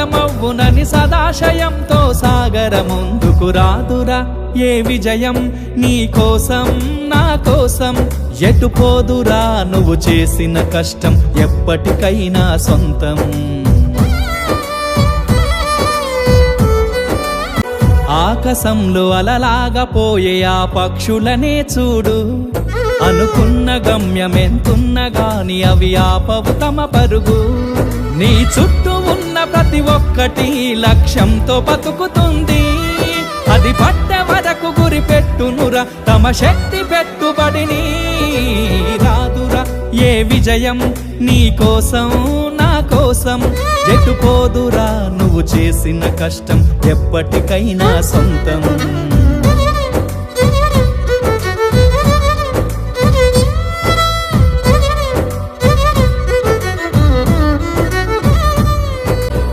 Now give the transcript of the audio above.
విజయమవ్వునని సదాశయంతో సాగర ముందుకు రాదురా. ఏ విజయం నీ కోసం నా కోసం? ఎటు పోదురా నువ్వు చేసిన కష్టం ఎప్పటికైనా సొంతం. ఆకాశంలో అలలాగా పోయే ఆ పక్షులనే చూడు. అనుకున్న గమ్యమెంతున్న గాని అవి ఆపవు తమ పరుగు. నీ చుట్టూ ప్రతి ఒక్కటి లక్ష్యంతో బతుకుతుంది. అది పట్ట వరకు గురి పెట్టునురా తమ శక్తి పెట్టుబడిని. రాదురా ఏ విజయం నీ కోసం నా కోసం? ఎటు నువ్వు చేసిన కష్టం ఎప్పటికైనా సొంతం.